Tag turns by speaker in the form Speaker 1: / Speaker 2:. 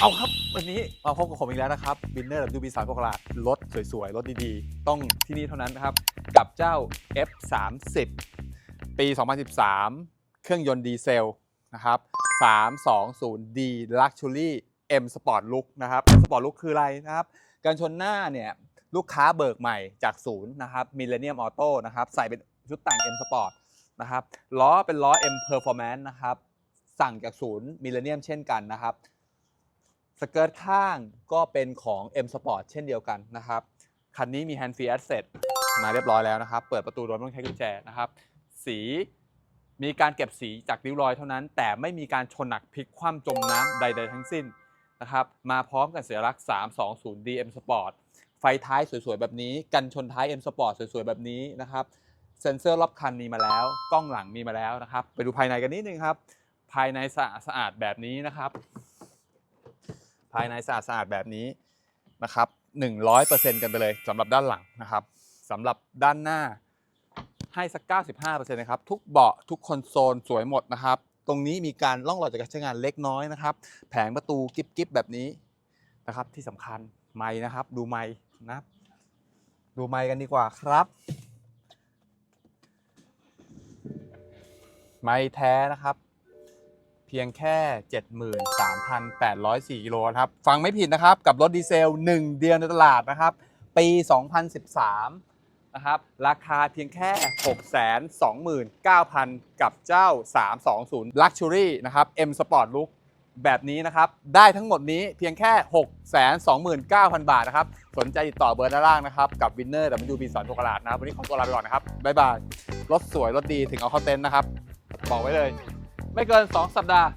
Speaker 1: เอาครับ วันนี้มาพบกับผมอีกแล้วนะครับบินเนอร์ดับยูบีสามพกลาดรถสวยๆ รถดีๆ ต้องที่นี่เท่านั้นนะครับ กับเจ้า F30 ปี 2013 เครื่องยนต์ดีเซลนะครับ 320D Luxury M Sport Look นะครับ M Sport Look คืออะไรนะครับ การชนหน้าเนี่ยลูกค้าเบิกใหม่จากศูนย์นะครับ Millennium Auto นะครับ ใส่เป็นชุดแต่ง M Sport นะครับล้อเป็นล้อ M Performance นะครับ สั่งจากศูนย์ Millennium เช่นกันนะครับ สเกิร์ตข้างก็เป็นของ M Sport เช่นเดียวกันนะครับ คันนี้มี Hand Free Asset มาเรียบร้อยแล้วนะครับ เปิดประตูโดยไม่ต้องใช้กุญแจนะครับ สีมีการเก็บสีจากริ้วรอยเท่านั้น แต่ไม่มีการชนหนักพลิกคว่ำจมน้ำใด ๆ ทั้งสิ้นนะครับ มาพร้อมกับสัญลักษณ์ 320D M Sport ไฟท้ายสวยๆ แบบนี้ กันชนท้าย M Sport สวยๆ แบบนี้นะครับ เซ็นเซอร์รอบคันมีมาแล้ว กล้องหลังมีมาแล้วนะครับ ไปดูภายในกันนิดนึงครับ ภายในสะอาดสะอาดแบบนี้นะครับ ภายในสะอาดสะอาดแบบนี้นะครับ100%กันไปเลยสำหรับด้านหลังนะครับสำหรับด้านหน้าให้สัก 95%นะครับ ทุกเบาะทุกคอนโซลสวยหมดนะครับ ตรงนี้มีการล่องรอยจากการใช้งานเล็กน้อยนะครับ แผงประตูกิ๊บกิบแบบนี้นะครับ ที่สำคัญไม้นะครับ ดูไม้นะดูไม้กันดีกว่าครับ ไม้แท้นะครับ เพียงแค่ 73,804กิโลครับ ฟังไม่ผิดนะครับ กับรถดีเซล 1 เดือนในตลาดนะครับ ปี 2013 นะครับ ราคาเพียงแค่ 629,000 กับเจ้า 320 Luxury นะครับ M Sport Look แบบนี้นะครับ ได้ทั้งหมดนี้เพียงแค่ 629,000 บาทนะครับ สนใจติดต่อเบอร์ด้านล่างนะครับ กับวินเนอร์ดับยูบีสอนโชกลาดนะครับ วันนี้ขอตัวลาไปก่อนนะครับ บ๊ายบาย รถสวย รถดีถึงเอาเข้าเต็นท์นะครับ บอกไว้เลย ไม่เกิน 2 สัปดาห์